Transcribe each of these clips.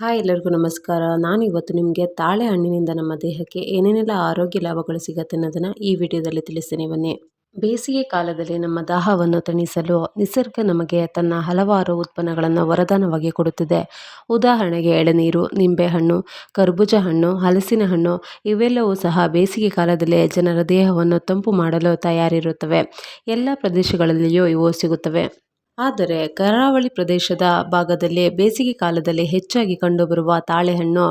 Hi ಎಲ್ಲರಿಗೂ ನಮಸ್ಕಾರ. ನಾನು ಇವತ್ತು ನಿಮಗೆ ತಾಳೆ ಹಣ್ಣಿನಿಂದ ನಮ್ಮ ದೇಹಕ್ಕೆ ಏನೇನೆಲ್ಲ ಆರೋಗ್ಯ ಲಾಭಗಳು ಸಿಗುತ್ತೆ ಅನ್ನೋದನ್ನು ಈ ವಿಡಿಯೋದಲ್ಲಿ ತಿಳಿಸ್ತೀನಿ. ಬನ್ನಿ. ಬೇಸಿಗೆ ಕಾಲದಲ್ಲಿ ನಮ್ಮ ದಾಹವನ್ನು ತಣಿಸಲು ನಿಸರ್ಗ ನಮಗೆ ತನ್ನ ಹಲವಾರು ಉತ್ಪನ್ನಗಳನ್ನು ವರದಾನವಾಗಿ ಕೊಡುತ್ತಿದೆ. ಉದಾಹರಣೆಗೆ ಎಳನೀರು, ನಿಂಬೆಹಣ್ಣು, ಕರ್ಬೂಜ ಹಣ್ಣು, ಹಲಸಿನ ಹಣ್ಣು ಇವೆಲ್ಲವೂ ಸಹ ಬೇಸಿಗೆ ಕಾಲದಲ್ಲಿ ಜನರ ದೇಹವನ್ನು ತಂಪು ಮಾಡಲು ತಯಾರಿರುತ್ತವೆ. ಎಲ್ಲ ಪ್ರದೇಶಗಳಲ್ಲಿಯೂ ಇವು ಸಿಗುತ್ತವೆ. ಆದರೆ ಕರಾವಳಿ ಪ್ರದೇಶದ ಭಾಗದಲ್ಲಿ ಬೇಸಿಗೆ ಕಾಲದಲ್ಲಿ ಹೆಚ್ಚಾಗಿ ಕಂಡುಬರುವ ತಾಳೆಹಣ್ಣು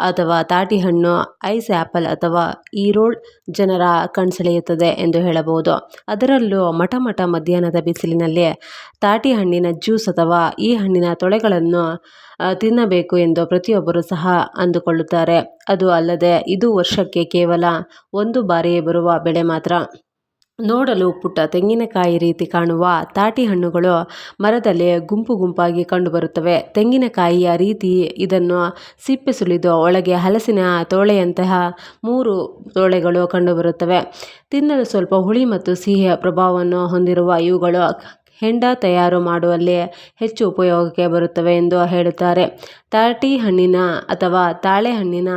ಅಥವಾ ತಾಟಿಹಣ್ಣು, ಐಸ್ ಆ್ಯಪಲ್ ಅಥವಾ ಈರೋಳ್ ಜನರ ಕಣ್ಸೆಳೆಯುತ್ತದೆ ಎಂದು ಹೇಳಬಹುದು. ಅದರಲ್ಲೂ ಮಠ ಮಠ ಮಧ್ಯಾಹ್ನದ ಬಿಸಿಲಿನಲ್ಲಿ ತಾಟಿ ಹಣ್ಣಿನ ಜ್ಯೂಸ್ ಅಥವಾ ಈ ಹಣ್ಣಿನ ತೊಳೆಗಳನ್ನು ತಿನ್ನಬೇಕು ಎಂದು ಪ್ರತಿಯೊಬ್ಬರು ಸಹ ಅಂದುಕೊಳ್ಳುತ್ತಾರೆ. ಅದು ಅಲ್ಲದೆ ಇದು ವರ್ಷಕ್ಕೆ ಕೇವಲ ಒಂದು ಬಾರಿಯೇ ಬರುವ ಬೆಳೆ ಮಾತ್ರ. ನೋಡಲು ಪುಟ್ಟ ತೆಂಗಿನಕಾಯಿ ರೀತಿ ಕಾಣುವ ತಾಟಿ ಹಣ್ಣುಗಳು ಮರದಲ್ಲಿ ಗುಂಪು ಗುಂಪಾಗಿ ಕಂಡುಬರುತ್ತವೆ. ತೆಂಗಿನಕಾಯಿಯ ರೀತಿ ಇದನ್ನು ಸಿಪ್ಪೆ ಸುಲಿದು ಒಳಗೆ ಹಲಸಿನ ತೋಳೆಯಂತಹ ಮೂರು ತೋಳೆಗಳು ಕಂಡುಬರುತ್ತವೆ. ತಿನ್ನಲು ಸ್ವಲ್ಪ ಹುಳಿ ಮತ್ತು ಸಿಹಿಯ ಪ್ರಭಾವವನ್ನು ಹೊಂದಿರುವ ಇವುಗಳು ಹೆಂಡ ತಯಾರು ಮಾಡುವಲ್ಲಿ ಹೆಚ್ಚು ಉಪಯೋಗಕ್ಕೆ ಬರುತ್ತವೆ ಎಂದು ಹೇಳುತ್ತಾರೆ. ತಾಟಿ ಹಣ್ಣಿನ ಅಥವಾ ತಾಳೆಹಣ್ಣಿನ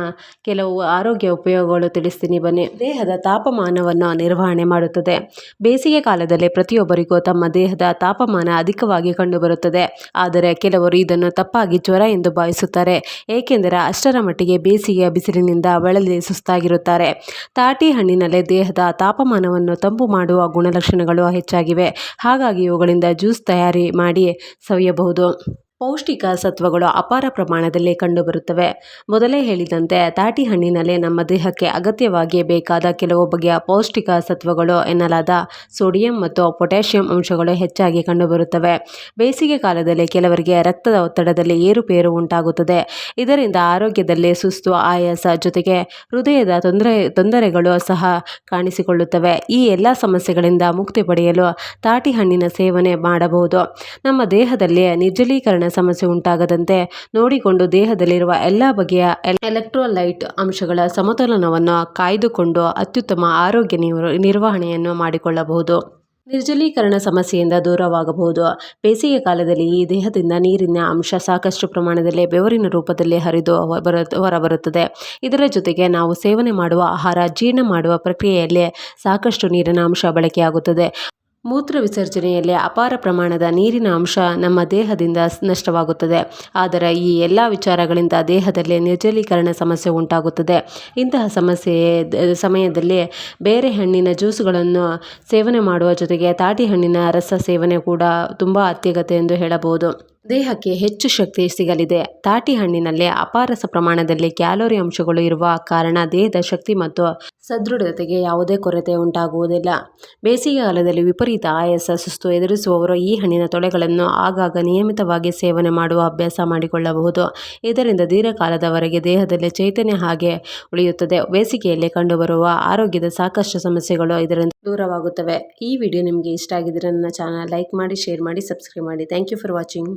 ಕೆಲವು ಆರೋಗ್ಯ ಉಪಯೋಗಗಳು ತಿಳಿಸ್ತೀನಿ ಬನ್ನಿ. ದೇಹದ ತಾಪಮಾನವನ್ನು ನಿರ್ವಹಣೆ ಮಾಡುತ್ತದೆ. ಬೇಸಿಗೆ ಕಾಲದಲ್ಲಿ ಪ್ರತಿಯೊಬ್ಬರಿಗೂ ತಮ್ಮ ದೇಹದ ತಾಪಮಾನ ಅಧಿಕವಾಗಿ ಕಂಡುಬರುತ್ತದೆ. ಆದರೆ ಕೆಲವರು ಇದನ್ನು ತಪ್ಪಾಗಿ ಜ್ವರ ಎಂದು ಭಾವಿಸುತ್ತಾರೆ. ಏಕೆಂದರೆ ಅಷ್ಟರ ಮಟ್ಟಿಗೆ ಬೇಸಿಗೆಯ ಬಿಸಿಲಿನಿಂದ ಬಳಲಿ ಸುಸ್ತಾಗಿರುತ್ತಾರೆ. ತಾಟಿ ಹಣ್ಣಿನಲ್ಲಿ ದೇಹದ ತಾಪಮಾನವನ್ನು ತಂಪು ಮಾಡುವ ಗುಣಲಕ್ಷಣಗಳು ಹೆಚ್ಚಾಗಿವೆ. ಹಾಗಾಗಿ ಇವುಗಳಿಂದ ಜ್ಯೂಸ್ ತಯಾರಿ ಮಾಡಿ ಸವಿಯಬಹುದು. ಪೌಷ್ಟಿಕ ಸತ್ವಗಳು ಅಪಾರ ಪ್ರಮಾಣದಲ್ಲಿ ಕಂಡುಬರುತ್ತವೆ. ಮೊದಲೇ ಹೇಳಿದಂತೆ, ತಾಟಿ ಹಣ್ಣಿನಲ್ಲಿ ನಮ್ಮ ದೇಹಕ್ಕೆ ಅಗತ್ಯವಾಗಿ ಬೇಕಾದ ಕೆಲವು ಬಗೆಯ ಪೌಷ್ಟಿಕ ಸತ್ವಗಳು ಎನ್ನಲಾದ ಸೋಡಿಯಂ ಮತ್ತು ಪೊಟ್ಯಾಷಿಯಂ ಅಂಶಗಳು ಹೆಚ್ಚಾಗಿ ಕಂಡುಬರುತ್ತವೆ. ಬೇಸಿಗೆ ಕಾಲದಲ್ಲಿ ಕೆಲವರಿಗೆ ರಕ್ತದ ಒತ್ತಡದಲ್ಲಿ ಏರುಪೇರು ಉಂಟಾಗುತ್ತದೆ. ಇದರಿಂದ ಆರೋಗ್ಯದಲ್ಲಿ ಸುಸ್ತು, ಆಯಾಸ ಜೊತೆಗೆ ಹೃದಯದ ತೊಂದರೆ, ತೊಂದರೆಗಳು ಸಹ ಕಾಣಿಸಿಕೊಳ್ಳುತ್ತವೆ. ಈ ಎಲ್ಲ ಸಮಸ್ಯೆಗಳಿಂದ ಮುಕ್ತಿ ಪಡೆಯಲು ತಾಟಿ ಹಣ್ಣಿನ ಸೇವನೆ ಮಾಡಬಹುದು. ನಮ್ಮ ದೇಹದಲ್ಲಿ ನಿರ್ಜಲೀಕರಣ ಸಮಸ್ಯೆ ಉಂಟಾಗದಂತೆ ನೋಡಿಕೊಂಡು ದೇಹದಲ್ಲಿರುವ ಎಲ್ಲ ಬಗೆಯ ಎಲೆಕ್ಟ್ರೋಲೈಟ್ ಅಂಶಗಳ ಸಮತೋಲನವನ್ನು ಕಾಯ್ದುಕೊಂಡು ಅತ್ಯುತ್ತಮ ಆರೋಗ್ಯ ನಿರ್ವಹಣೆಯನ್ನು ಮಾಡಿಕೊಳ್ಳಬಹುದು. ನಿರ್ಜಲೀಕರಣ ಸಮಸ್ಯೆಯಿಂದ ದೂರವಾಗಬಹುದು. ಬೇಸಿಗೆ ಕಾಲದಲ್ಲಿ ಈ ದೇಹದಿಂದ ನೀರಿನ ಅಂಶ ಸಾಕಷ್ಟು ಪ್ರಮಾಣದಲ್ಲಿ ಬೆವರಿನ ರೂಪದಲ್ಲಿ ಹರಿದು ಬರು ಹೊರಬರುತ್ತದೆ. ಇದರ ಜೊತೆಗೆ ನಾವು ಸೇವನೆ ಮಾಡುವ ಆಹಾರ, ಜೀರ್ಣ ಮಾಡುವ ಪ್ರಕ್ರಿಯೆಯಲ್ಲಿ ಸಾಕಷ್ಟು ನೀರಿನ ಅಂಶ ಬಳಕೆಯಾಗುತ್ತದೆ. ಮೂತ್ರ ವಿಸರ್ಜನೆಯಲ್ಲಿ ಅಪಾರ ಪ್ರಮಾಣದ ನೀರಿನ ಅಂಶ ನಮ್ಮ ದೇಹದಿಂದ ನಷ್ಟವಾಗುತ್ತದೆ. ಆದರೆ ಈ ಎಲ್ಲ ವಿಚಾರಗಳಿಂದ ದೇಹದಲ್ಲಿ ನಿರ್ಜಲೀಕರಣ ಸಮಸ್ಯೆ ಉಂಟಾಗುತ್ತದೆ. ಇಂತಹ ಸಮಸ್ಯೆ ಸಮಯದಲ್ಲಿ ಬೇರೆ ಹಣ್ಣಿನ ಜ್ಯೂಸುಗಳನ್ನು ಸೇವನೆ ಮಾಡುವ ಜೊತೆಗೆ ತಾಟಿ ಹಣ್ಣಿನ ರಸ ಸೇವನೆ ಕೂಡ ತುಂಬ ಅತ್ಯಗತ್ಯ ಎಂದು ಹೇಳಬಹುದು. ದೇಹಕ್ಕೆ ಹೆಚ್ಚು ಶಕ್ತಿ ಸಿಗಲಿದೆ. ತಾಟಿ ಹಣ್ಣಿನಲ್ಲಿ ಅಪಾರ ಪ್ರಮಾಣದಲ್ಲಿ ಕ್ಯಾಲೋರಿ ಅಂಶಗಳು ಇರುವ ಕಾರಣ ದೇಹದ ಶಕ್ತಿ ಮತ್ತು ಸದೃಢತೆಗೆ ಯಾವುದೇ ಕೊರತೆ ಉಂಟಾಗುವುದಿಲ್ಲ. ಬೇಸಿಗೆಗಾಲದಲ್ಲಿ ವಿಪರೀತ ಆಯಾಸ ಸುಸ್ತು ಎದುರಿಸುವವರು ಈ ಹಣ್ಣಿನ ತೊಳೆಗಳನ್ನು ಆಗಾಗ ನಿಯಮಿತವಾಗಿ ಸೇವನೆ ಮಾಡುವ ಅಭ್ಯಾಸ ಮಾಡಿಕೊಳ್ಳಬಹುದು. ಇದರಿಂದ ದೀರ್ಘಕಾಲದವರೆಗೆ ದೇಹದಲ್ಲಿ ಚೈತನ್ಯ ಹಾಗೆ ಉಳಿಯುತ್ತದೆ. ಬೇಸಿಗೆಯಲ್ಲಿ ಕಂಡುಬರುವ ಆರೋಗ್ಯದ ಸಾಕಷ್ಟು ಸಮಸ್ಯೆಗಳು ಇದರಿಂದ ದೂರವಾಗುತ್ತವೆ. ಈ ವಿಡಿಯೋ ನಿಮಗೆ ಇಷ್ಟ ಆಗಿದ್ದರೆ ನನ್ನ ಚಾನಲ್ ಲೈಕ್ ಮಾಡಿ, ಶೇರ್ ಮಾಡಿ, ಸಬ್ಸ್ಕ್ರೈಬ್ ಮಾಡಿ. Thank you for watching.